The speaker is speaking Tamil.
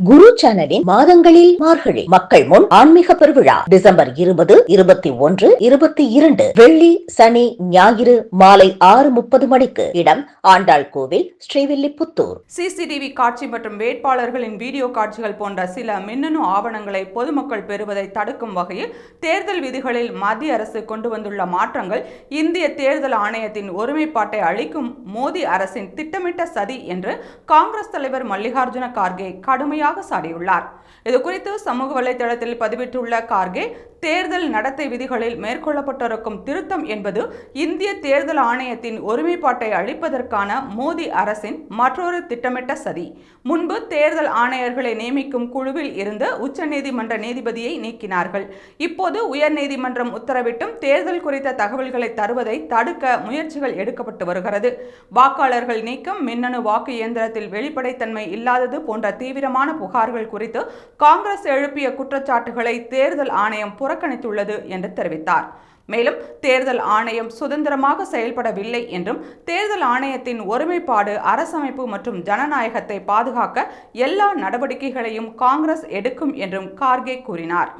குரு சேனலின் மாதங்களில் மார்கழி மக்கள் முன் ஆன்மீக பெருவிழா டிசம்பர் இருபது இருபத்தி ஒன்று இருபத்தி இரண்டு வெள்ளி சனி ஞாயிறு மாலை ஆறு முப்பது மணிக்கு இடம் ஆண்டாள் கோவில் ஸ்ரீவில்லிபுத்தூர். சிசிடிவி காட்சி மற்றும் வேட்பாளர்களின் வீடியோ காட்சிகள் போன்ற சில மின்னணு ஆவணங்களை பொதுமக்கள் பெறுவதை தடுக்கும் வகையில் தேர்தல் விதிகளில் மத்திய அரசு கொண்டு வந்துள்ள மாற்றங்கள் இந்திய தேர்தல் ஆணையத்தின் ஒருமைப்பாட்டை அளிக்கும் மோடி அரசின் திட்டமிட்ட சதி என்று காங்கிரஸ் தலைவர் மல்லிகார்ஜுன கார்கே கடுமையாக சாடியுள்ளார். இதுகுறித்து சமூக வலைதளத்தில் பதிவிட்டுள்ள கார்கே தேர்தல் நடத்தை விதிகளில் மேற்கொள்ளப்பட்டிருக்கும் திருத்தம் என்பது இந்திய தேர்தல் ஆணையத்தின் ஒருமைப்பாட்டை அளிப்பதற்கான மோடி அரசின் மற்றொரு திட்டமிட்ட சதி. முன்பு தேர்தல் ஆணையர்களை நியமிக்கும் குழுவில் இருந்து உச்சநீதிமன்ற நீதிபதியை நீக்கினார்கள். இப்போது உயர்நீதிமன்றம் உத்தரவிட்டும் தேர்தல் குறித்த தகவல்களை தருவதை தடுக்க முயற்சிகள் எடுக்கப்பட்டு வருகிறது. வாக்காளர்கள் நீக்கம் மின்னணு வாக்கு இயந்திரத்தில் வெளிப்படைத்தன்மை இல்லாதது போன்ற தீவிரமான புகார்கள் குறித்து காங்கிரஸ் எழுப்பிய குற்றச்சாட்டுகளை தேர்தல் ஆணையம் புறக்கணித்துள்ளது என்று தெரிவித்தார். மேலும் தேர்தல் ஆணையம் சுதந்திரமாக செயல்படவில்லை என்றும் தேர்தல் ஆணையத்தின் ஒருமைப்பாடு அரசமைப்பு மற்றும் ஜனநாயகத்தை பாதுகாக்க எல்லா நடவடிக்கைகளையும் காங்கிரஸ் எடுக்கும் என்றும் கார்கே கூறினார்.